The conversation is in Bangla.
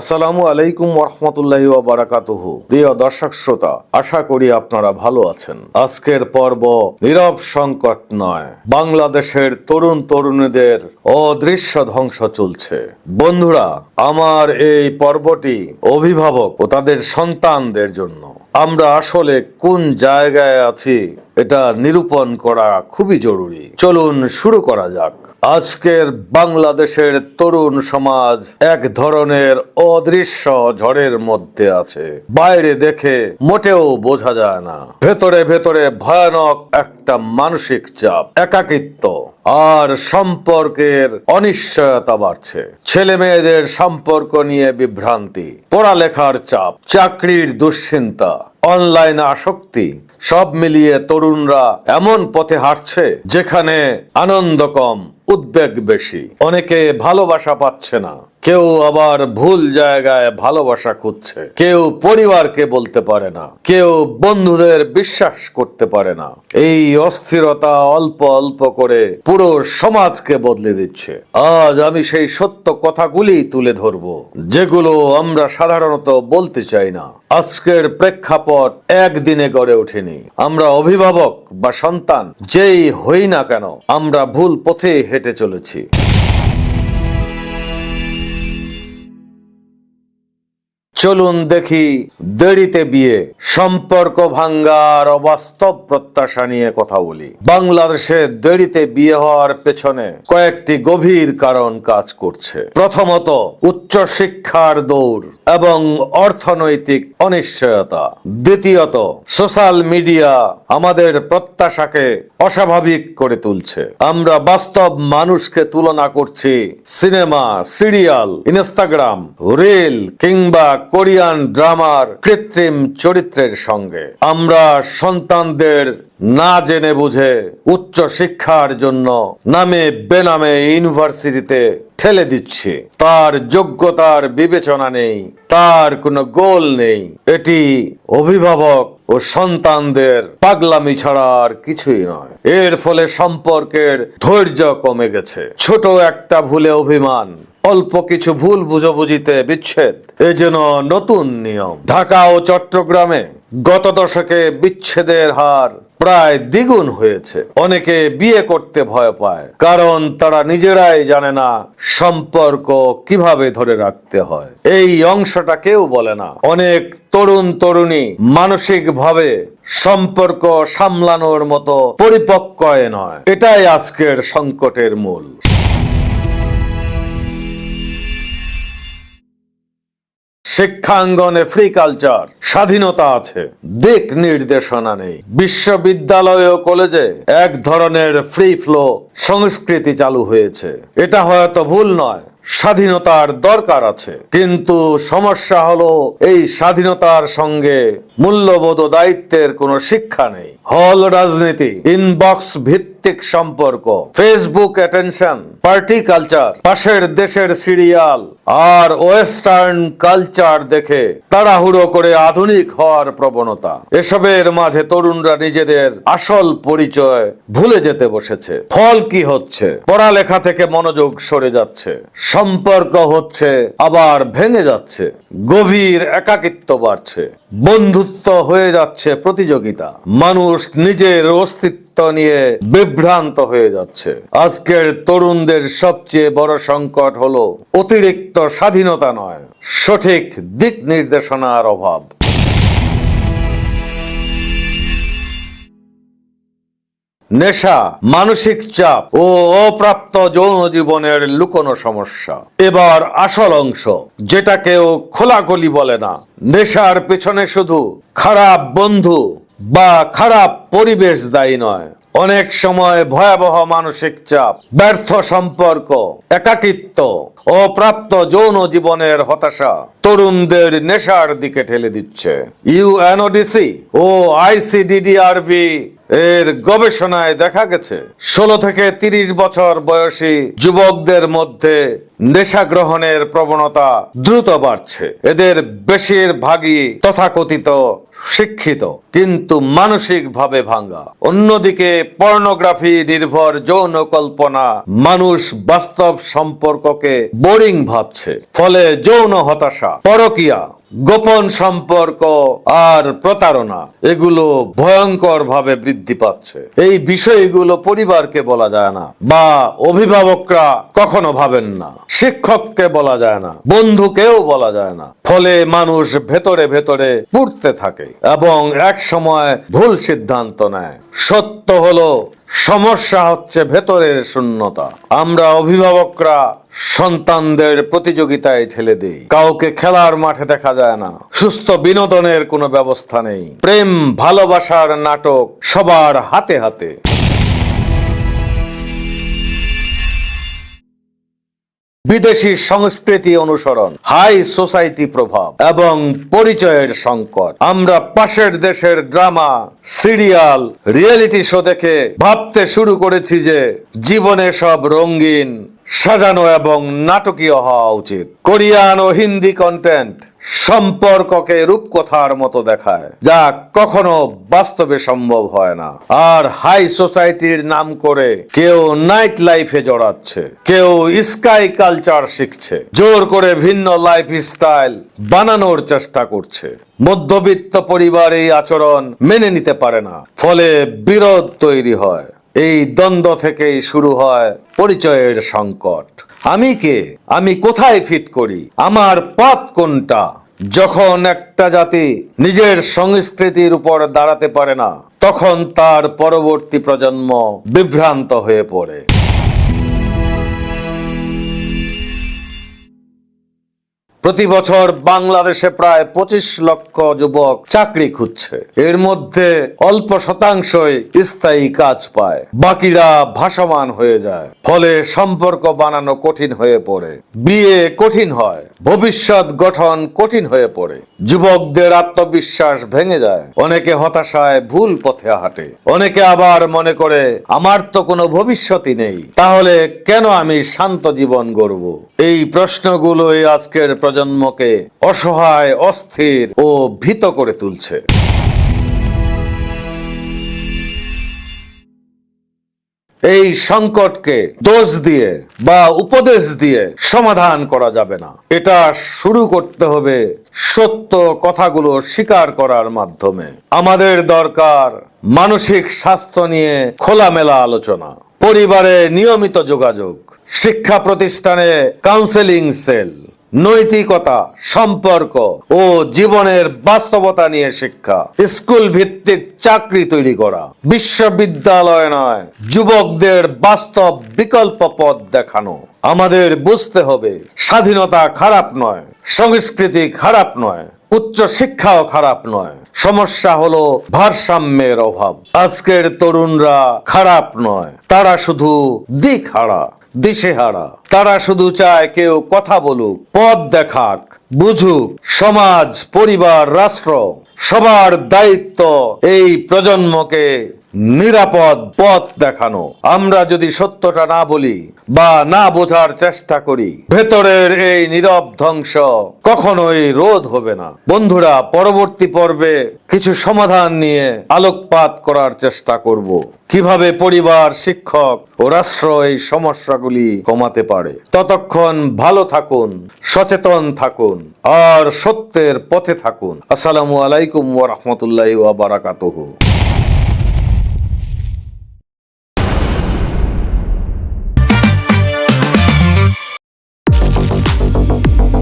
আসসালামু আলাইকুম ওরহমতুল্লাহি বারাকাতুহু প্রিয় দর্শক শ্রোতা, আশা করি আপনারা ভালো আছেন। আজকের পর্ব নীরব সংকট নয়, বাংলাদেশের তরুণ তরুণীদের অদৃশ্য ধ্বংস চলছে। বন্ধুরা, আমার এই পর্বটি অভিভাবক ও তাদের সন্তানদের জন্য আমরা আসলে কোন জায়গায় আছি এটা নিরূপণ করা খুবই জরুরি। চলুন শুরু করা যাক। আজকের বাংলাদেশের তরুণ সমাজ এক ধরনের অদৃশ্য ঝড়ের মধ্যে আছে। বাইরে দেখে মোটেও বোঝা যায় না। ভেতরে ভেতরে ভয়ানক একটা মানসিক চাপ, একাকিত্ব। আর সম্পর্কের অনিশ্চয়তা বাড়ছে। ছেলে মেয়েদের সম্পর্ক নিয়ে বিভ্রান্তি, পড়ালেখার চাপ, চাকরির দুশ্চিন্তা, অনলাইন আসক্তি, সব মিলিয়ে তরুণরা এমন পথে হাঁটছে যেখানে আনন্দ কম, উদ্বেগ বেশি। অনেকে ভালোবাসা পাচ্ছে না। কেউ আবার ভুল জায়গায় ভালোবাসা খুঁজছে। কেউ পরিবারকে বলতে পারে না। কেউ বন্ধুদের বিশ্বাস করতে পারে না। এই অস্থিরতা অল্প অল্প করে পুরো সমাজকে বদলে দিচ্ছে। আজ আমি সেই সত্য কথাগুলি তুলে ধরব, যেগুলো আমরা সাধারণত বলতে চাই না। আজকের প্রেক্ষাপট একদিনে গড়ে ওঠেনি। আমরা অভিভাবক বা সন্তান, যেই হই না কেন, আমরা ভুল পথে হেঁটে চলেছি। চলুন দেখি দেরিতে বিয়ে, সম্পর্ক ভাঙ্গার অবাস্তব প্রত্যাশা নিয়ে কথা বলি। বাংলাদেশে দেরিতে বিয়ে হওয়ার পেছনে কয়েকটি গভীর কারণ কাজ করছে। প্রথমত উচ্চ শিক্ষার দৌড় এবং অর্থনৈতিক অনিশ্চয়তা। দ্বিতীয়ত, সোশ্যাল মিডিয়া আমাদের প্রত্যাশাকে অস্বাভাবিক করে তুলছে। আমরা বাস্তব মানুষকে তুলনা করছি সিনেমা, সিরিয়াল, ইনস্টাগ্রাম, রিল কিংবা কোরিয়ান ড্রামার কৃত্রিম চরিত্রের সঙ্গে। আমরা সন্তানদের না জেনে বুঝে উচ্চ শিক্ষার জন্য নামে বেনামে ইউনিভার্সিটিতে ঠেলে দিচ্ছে। তার যোগ্যতার বিবেচনা নেই, তার কোনো গোল নেই। এটি অভিভাবক ও সন্তানদের পাগলামি ছাড়া আর কিছুই নয়। এর ফলে সম্পর্কের ধৈর্য কমে গেছে। ছোট একটা ভুলে অভিমান অল্প কিছু ভুল বুঝোবুঝিতে বিচ্ছেদ। এ যেন নতুন নিয়ম। ঢাকা ও চট্টগ্রামে গত দশকে বিচ্ছেদের হার প্রায় দ্বিগুণ হয়েছে। অনেকে বিয়ে করতে ভয় পায়, কারণ তারা নিজেরাই জানে না সম্পর্ক কীভাবে ধরে রাখতে হয়। এই অংশটা কেউ বলে না। অনেক তরুণ তরুণী মানসিক ভাবে সম্পর্ক সামলানোর মতো পরিপক্ক নয়। এটাই আজকের সংকটের মূল। শিক্ষাঙ্গনে ফ্রি কালচার স্বাধীনতা আছে। দিক নির্দেশনা নেই। বিশ্ববিদ্যালয় ও কলেজে এক ধরনের ফ্রি ফ্লো সংস্কৃতি চালু হয়েছে। এটা হয়তো ভুল নয়, স্বাধীনতার দরকার আছে। কিন্তু সমস্যা হলো এই স্বাধীনতার সঙ্গে মূল্যবোধ ও দায়িত্বের কোনো শিক্ষা নেই। হল রাজনীতি ইনবক্স ভিত্তিক সম্পর্ক ফেসবুক অ্যাটেনশন পার্টি কালচার পাশের দেশের সিরিয়াল আর ওয়েস্টার্ন কালচার দেখে তাড়াহুড়ো করে আধুনিক হওয়ার প্রবণতা। এসবের মাঝে তরুণরা নিজেদের আসল পরিচয় ভুলে যেতে বসেছে। ফল কি হচ্ছে? পড়ালেখা থেকে মনোযোগ সরে যাচ্ছে। সম্পর্ক হচ্ছে, আবার ভেঙে যাচ্ছে। গভীর একাকিত্ব বাড়ছে। বন্ধুত্ব হয়ে যাচ্ছে প্রতিযোগিতা। মানুষ নিজের অস্তিত্ব নিয়ে বিভ্রান্ত হয়ে যাচ্ছে। আজকের তরুণদের সবচেয়ে বড় সংকট হলো অতিরিক্ত স্বাধীনতা নয়, সঠিক দিক নির্দেশনার অভাব। নেশা, মানসিক চাপ ও অপ্রাপ্ত যৌন জীবনের লুকোনো সমস্যা। এবার আসল অংশ যেটা কেউ খোলাখলি বলে না। নেশার পেছনে শুধু খারাপ বন্ধু বা খারাপ পরিবেশ দায়ী নয়। অনেক সময় ভয়াবহ মানসিক চাপ, ব্যর্থ সম্পর্ক, একাকিত্ব, অপ্রাপ্ত যৌন জীবনের হতাশা তরুণদের নেশার দিকে ঠেলে দিচ্ছে। ইউএনওডিসি ও আইসিডিডিআরবি এর গবেষণায় দেখা গেছে, ষোলো থেকে তিরিশ বছর বয়সী যুবকদের মধ্যে নেশা গ্রহণের প্রবণতা দ্রুত বাড়ছে। এদের বেশিরভাগই তথাকথিত শিক্ষিত, কিন্তু মানসিকভাবে ভাঙ্গা। অন্যদিকে, পর্নোগ্রাফি নির্ভর যৌন কল্পনা মানুষ বাস্তব সম্পর্ককে বোরিং ভাবছে। ফলে যৌন হতাশা, পরকিয়া গোপন সম্পর্ক আর প্রতারণা, এগুলো ভয়ঙ্কর ভাবে বৃদ্ধি পাচ্ছে। এই বিষয়গুলো পরিবারকে বলা যায় না, বা অভিভাবকরা কখনো ভাবেন না, শিক্ষককে বলা যায় না, বন্ধুকেও বলা যায় না। ফলে মানুষ ভেতরে ভেতরে পুড়তে থাকে এবং এক সময় ভুল সিদ্ধান্ত নেয়। সত্য হলো, সমস্যা হচ্ছে ভেতরের শূন্যতা। আমরা অভিভাবকরা সন্তানদের প্রতিযোগিতায় ঠেলে দিই। কাউকে খেলার মাঠে দেখা যায় না। সুস্থ বিনোদনের কোনো ব্যবস্থা নেই। প্রেম, ভালোবাসার নাটক সবার হাতে হাতে। বিদেশি সংস্কৃতি অনুসরণ হাই সোসাইটি প্রভাব এবং পরিচয়ের সংকট। আমরা পাশের দেশের ড্রামা, সিরিয়াল রিয়েলিটি শো দেখে ভাবতে শুরু করেছি যে জীবনে সব রঙিন, সাজানো এবং নাটকীয় হওয়া উচিত। কোরিয়ান ও হিন্দি কন্টেন্ট সম্পর্ককে রূপকথার মতো দেখায়, যা কখনো বাস্তবে সম্ভব হয় না। আর হাই সোসাইটির নাম করে কেউ নাইট লাইফে জড়াচ্ছে, কেউ স্কাই কালচার শিখছে, জোর করে ভিন্ন লাইফ স্টাইল বানানোর চেষ্টা করছে। মধ্যবিত্ত পরিবার এই আচরণ মেনে নিতে পারে না, ফলে বিরোধ তৈরি হয়। এই দ্বন্দ্ব থেকেই শুরু হয় পরিচয়ের সংকট। আমি কে? আমি কোথায় ফিট করি? আমার পথ কোনটা? যখন একটা জাতি নিজের সংস্কৃতির উপর দাঁড়াতে পারে না, তখন তার পরবর্তী প্রজন্ম বিভ্রান্ত হয়ে পড়ে। প্রতি বছর বাংলাদেশে প্রায় পঁচিশ লক্ষ যুবক চাকরি খুঁজছে। এর মধ্যে অল্প শতাংশই স্থায়ী কাজ পায়। বাকিরা ভাসমান হয়ে যায়। ফলে সম্পর্ক বানানো কঠিন হয়ে পড়ে। বিয়ে কঠিন হয়। ভবিষ্যৎ গঠন কঠিন হয়ে পড়ে। যুবকদের আত্মবিশ্বাস ভেঙে যায়। অনেকে হতাশায় ভুল পথে হাঁটে। অনেকে আবার মনে করে, আমার তো কোনো ভবিষ্যৎই নেই। তাহলে কেন আমি শান্ত জীবন গড়ব? এই প্রশ্নগুলোই আজকের প্রজন্মকে অসহায়, অস্থির ও ভীত করে তুলছে। এই সংকটকে দোষ দিয়ে বা উপদেশ দিয়ে সমাধান করা যাবে না। এটা শুরু করতে হবে সত্য কথাগুলো স্বীকার করার মাধ্যমে। আমাদের দরকার মানসিক স্বাস্থ্য নিয়ে খোলামেলা আলোচনা, পরিবারে নিয়মিত যোগাযোগ, শিক্ষা প্রতিষ্ঠানে কাউন্সেলিং সেল নৈতিকতা, সম্পর্ক ও জীবনের বাস্তবতা নিয়ে শিক্ষা। স্কুল ভিত্তিক চাকরি তৈরি করা। বিশ্ববিদ্যালয় নয়, যুবকদের বাস্তব বিকল্প পথ দেখানো। আমাদের বুঝতে হবে, স্বাধীনতা খারাপ নয়, সংস্কৃতি খারাপ নয় উচ্চ শিক্ষাও খারাপ নয়। সমস্যা হলো ভারসাম্যের অভাব। আজকের তরুণরা খারাপ নয়, তারা শুধু দিক হারা। দিশেহারা। তারা শুধু চায় কেউ কথা বলুক, পথ দেখাক, বুঝুক, সমাজ, পরিবার, রাষ্ট্র, সবার দায়িত্ব এই প্রজন্মকে। নিরাপদ পথ দেখানো। আমরা যদি সত্যটা না বলি বা না বোঝার চেষ্টা করি, ভেতরের এই নীরব ধ্বংস কখনোই রোধ হবে না। বন্ধুরা, পরবর্তী পর্বে কিছু সমাধান নিয়ে আলোকপাত করার চেষ্টা করব। কীভাবে পরিবার, শিক্ষক ও রাষ্ট্র এই সমস্যাগুলি কমাতে পারে? ততক্ষণ ভালো থাকুন, সচেতন থাকুন, আর সত্যের পথে থাকুন। আসসালামু আলাইকুম ওয়া বারাকাতুহু।